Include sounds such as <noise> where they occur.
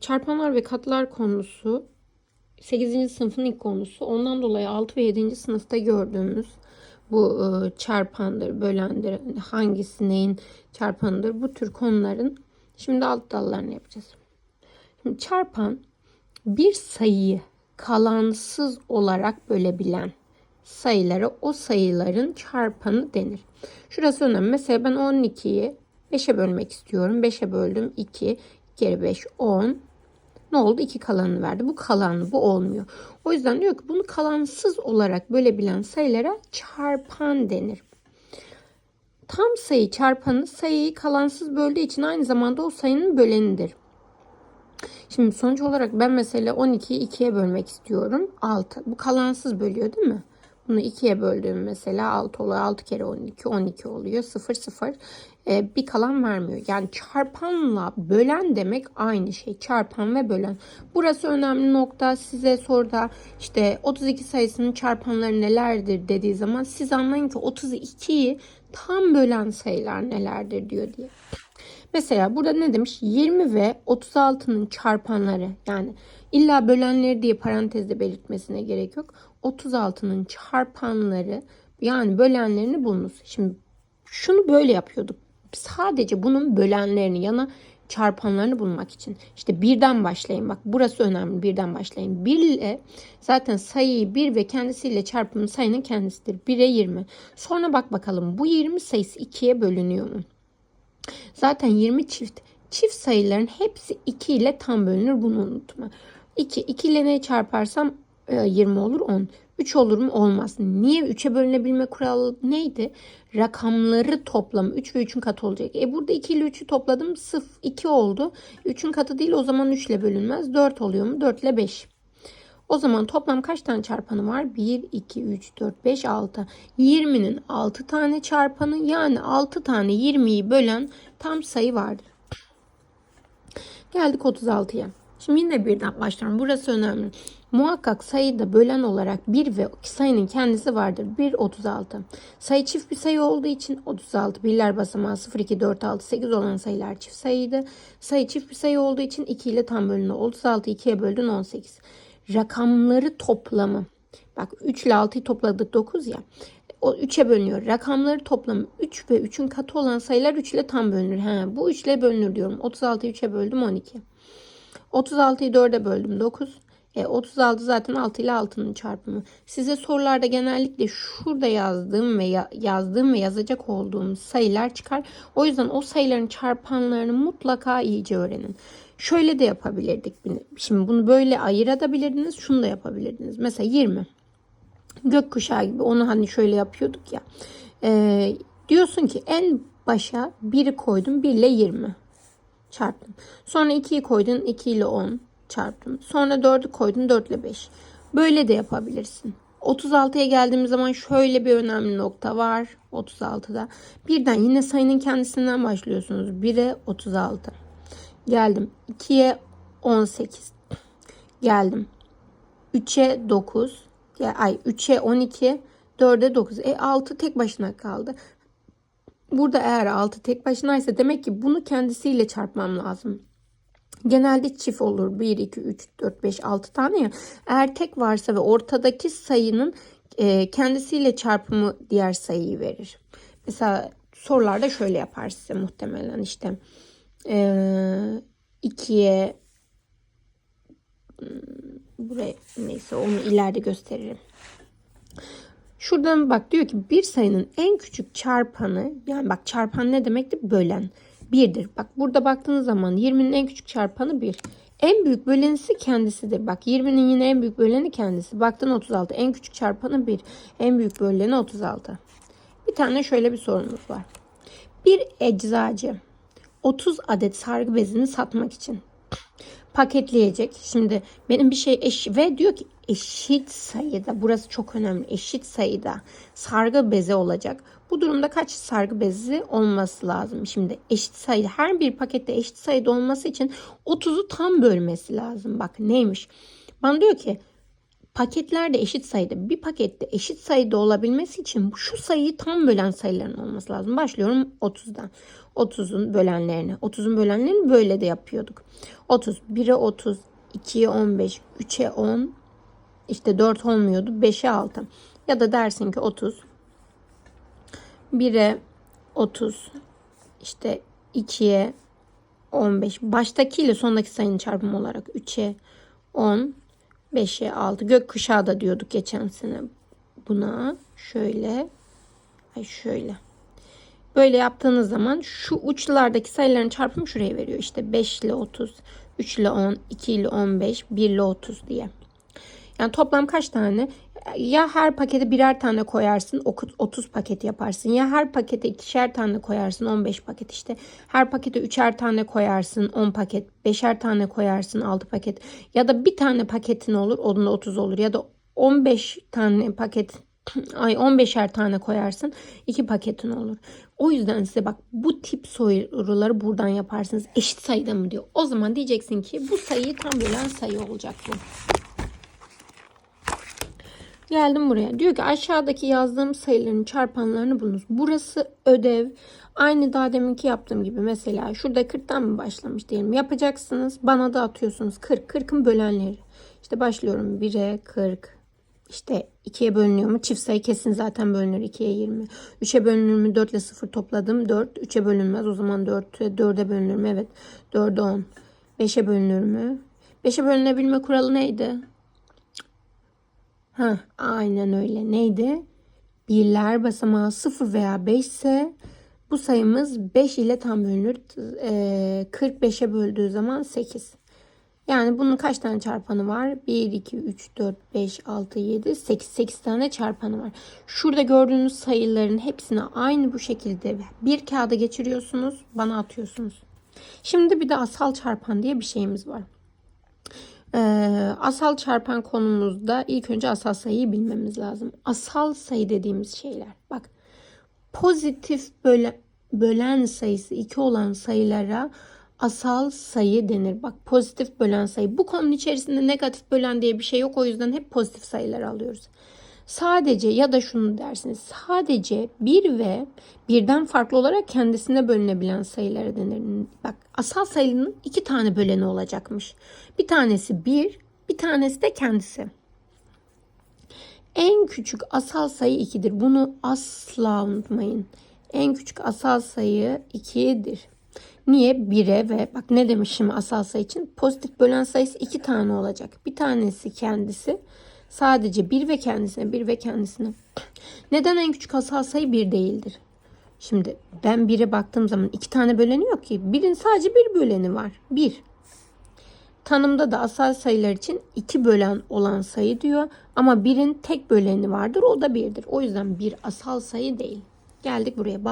çarpanlar ve katlar konusu 8. sınıfın ilk konusu. Ondan dolayı 6 ve 7. sınıfta gördüğümüz bu e, çarpandır, bölendir, hangisi neyin çarpanıdır bu tür konuların şimdi alt dallarını yapacağız. Şimdi çarpan bir sayıyı kalansız olarak bölebilen sayılara o sayıların çarpanı denir. Şurası önemli. Mesela ben 12'yi 5'e bölmek istiyorum. 5'e böldüm 2. 2 kere 5 10. Ne oldu? 2 kalanını verdi. Bu kalanlı bu olmuyor. O yüzden diyor ki bunu kalansız olarak bölebilen sayılara çarpan denir. Tam sayı çarpanı sayıyı kalansız böldüğü için aynı zamanda o sayının bölenidir. Şimdi sonuç olarak ben mesela 12'yi 2'ye bölmek istiyorum. 6. Bu kalansız bölüyor değil mi? Bunu 2'ye böldüğüm mesela 6 oluyor. 6 kere 12 12 oluyor. 0 0 ee, bir kalan vermiyor. Yani çarpanla bölen demek aynı şey. Çarpan ve bölen. Burası önemli nokta. Size soruda işte 32 sayısının çarpanları nelerdir dediği zaman siz anlayın ki 32'yi tam bölen sayılar nelerdir diyor diye. Mesela burada ne demiş? 20 ve 36'nın çarpanları yani illa bölenleri diye parantezde belirtmesine gerek yok. 36'nın çarpanları yani bölenlerini bulunuz. Şimdi şunu böyle yapıyorduk. Sadece bunun bölenlerini yana çarpanlarını bulmak için. İşte birden başlayın. Bak burası önemli. Birden başlayın. 1 ile zaten sayıyı 1 ve kendisiyle çarpımı sayının kendisidir. 1'e 20. Sonra bak bakalım bu 20 sayısı 2'ye bölünüyor mu? Zaten 20 çift. Çift sayıların hepsi 2 ile tam bölünür. Bunu unutma. 2. 2 ile ne çarparsam 20 e, olur 10. 3 olur mu? Olmaz. Niye 3'e bölünebilme kuralı neydi? Rakamları toplamı 3 ve 3'ün katı olacak. E burada 2 ile 3'ü topladım. 0 2 oldu. 3'ün katı değil o zaman 3 ile bölünmez. 4 oluyor mu? 4 ile 5. O zaman toplam kaç tane çarpanı var? 1, 2, 3, 4, 5, 6. 20'nin 6 tane çarpanı yani 6 tane 20'yi bölen tam sayı vardır. Geldik 36'ya. Şimdi yine birden başlıyorum. Burası önemli. Muhakkak sayıda bölen olarak 1 ve sayının kendisi vardır. 1, 36. Sayı çift bir sayı olduğu için 36. Birler basamağı 0, 2, 4, 6, 8 olan sayılar çift sayıydı. Sayı çift bir sayı olduğu için 2 ile tam bölünüyor. 36 2'ye böldün 18. Rakamları toplamı. Bak 3 ile 6'yı topladık 9 ya. O 3'e bölünüyor. Rakamları toplamı 3 ve 3'ün katı olan sayılar 3 ile tam bölünür. He, bu 3 ile bölünür diyorum. 36'yı 3'e böldüm 12. 36'yı 4'e böldüm 9. E, 36 zaten 6 ile 6'nın çarpımı. Size sorularda genellikle şurada yazdığım ve ya, yazdığım ve yazacak olduğum sayılar çıkar. O yüzden o sayıların çarpanlarını mutlaka iyice öğrenin. Şöyle de yapabilirdik. Şimdi bunu böyle ayırabilirdiniz. Şunu da yapabilirdiniz. Mesela 20. Gökkuşağı gibi onu hani şöyle yapıyorduk ya. E, diyorsun ki en başa 1'i koydum 1 ile 20 çarptım. Sonra 2'yi koydun 2 ile 10 çarptım. Sonra 4'ü koydun 4 ile 5. Böyle de yapabilirsin. 36'ya geldiğimiz zaman şöyle bir önemli nokta var 36'da. Birden yine sayının kendisinden başlıyorsunuz. 1'e 36. Geldim. 2'ye 18. Geldim. 3'e 9. Ay 3'e 12. 4'e 9. E 6 tek başına kaldı. Burada eğer 6 tek başınaysa demek ki bunu kendisiyle çarpmam lazım. Genelde çift olur. 1, 2, 3, 4, 5, 6 tane ya. Eğer tek varsa ve ortadaki sayının e, kendisiyle çarpımı diğer sayıyı verir. Mesela sorularda şöyle yapar size muhtemelen işte e, 2'ye hmm, buraya neyse onu ileride gösteririm. Şuradan bak diyor ki bir sayının en küçük çarpanı yani bak çarpan ne demekti? Bölen. 1'dir. Bak burada baktığınız zaman 20'nin en küçük çarpanı 1. En büyük bölenisi kendisidir. Bak 20'nin yine en büyük böleni kendisi. Baktın 36. En küçük çarpanı 1. En büyük böleni 36. Bir tane şöyle bir sorumuz var. Bir eczacı 30 adet sargı bezini satmak için paketleyecek. Şimdi benim bir şey eş ve diyor ki eşit sayıda burası çok önemli eşit sayıda sargı bezi olacak. Bu durumda kaç sargı bezi olması lazım? Şimdi eşit sayı her bir pakette eşit sayıda olması için 30'u tam bölmesi lazım. Bak neymiş? Bana diyor ki paketler de eşit sayıda. Bir pakette eşit sayıda olabilmesi için şu sayıyı tam bölen sayıların olması lazım. Başlıyorum 30'dan. 30'un bölenlerini. 30'un bölenlerini böyle de yapıyorduk. 30. 1'e 30, 2'ye 15, 3'e 10, işte 4 olmuyordu. 5'e 6. Ya da dersin ki 30. 1'e 30. işte 2'ye 15. Baştaki ile sondaki sayının çarpımı olarak 3'e 10. 5'e 6. Gökkuşağı da diyorduk geçen sene buna. Şöyle. Ay şöyle. Böyle yaptığınız zaman şu uçlardaki sayıların çarpımı şuraya veriyor. İşte 5 ile 30, 3 ile 10, 2 ile 15, 1 ile 30 diye. Yani toplam kaç tane? Ya her pakete birer tane koyarsın 30 paket yaparsın. Ya her pakete ikişer tane koyarsın 15 paket işte. Her pakete üçer tane koyarsın 10 paket. Beşer tane koyarsın 6 paket. Ya da bir tane paketin olur onun da 30 olur. Ya da 15 tane paket <clears throat> ay 15'er tane koyarsın 2 paketin olur. O yüzden size bak bu tip soruları buradan yaparsınız. Eşit sayıda mı diyor. O zaman diyeceksin ki bu sayıyı tam bölen sayı olacak bu. Geldim buraya. Diyor ki aşağıdaki yazdığım sayıların çarpanlarını bulunuz. Burası ödev. Aynı daha deminki yaptığım gibi mesela şurada 40'tan mı başlamış diyelim. Yapacaksınız. Bana da atıyorsunuz 40. 40'ın bölenleri. İşte başlıyorum 1'e 40. İşte 2'ye bölünüyor mu? Çift sayı kesin zaten bölünür. 2'ye 20. 3'e bölünür mü? 4 ile 0 topladım. 4. 3'e bölünmez. O zaman 4'e 4'e bölünür mü? Evet. 4'e 10. 5'e bölünür mü? 5'e bölünebilme kuralı neydi? Ha, aynen öyle. Neydi? Birler basamağı 0 veya 5 ise bu sayımız 5 ile tam bölünür. Ee, 45'e böldüğü zaman 8. Yani bunun kaç tane çarpanı var? 1, 2, 3, 4, 5, 6, 7, 8. 8 tane çarpanı var. Şurada gördüğünüz sayıların hepsini aynı bu şekilde bir kağıda geçiriyorsunuz. Bana atıyorsunuz. Şimdi bir de asal çarpan diye bir şeyimiz var. Ee, asal çarpan konumuzda ilk önce asal sayıyı bilmemiz lazım. Asal sayı dediğimiz şeyler. Bak pozitif böyle bölen sayısı 2 olan sayılara asal sayı denir. Bak pozitif bölen sayı. Bu konunun içerisinde negatif bölen diye bir şey yok. O yüzden hep pozitif sayıları alıyoruz. Sadece ya da şunu dersiniz. Sadece bir ve birden farklı olarak kendisine bölünebilen sayılara denir. Bak asal sayının iki tane böleni olacakmış. Bir tanesi bir, bir tanesi de kendisi. En küçük asal sayı 2'dir. Bunu asla unutmayın. En küçük asal sayı 2'dir. Niye? 1'e ve bak ne demişim asal sayı için? Pozitif bölen sayısı 2 tane olacak. Bir tanesi kendisi. Sadece 1 ve kendisine, 1 ve kendisine. Neden en küçük asal sayı 1 değildir? Şimdi ben 1'e baktığım zaman 2 tane böleni yok ki. 1'in sadece bir böleni var. 1. Tanımda da asal sayılar için 2 bölen olan sayı diyor. Ama 1'in tek böleni vardır. O da 1'dir. O yüzden bir asal sayı değil. Geldik buraya.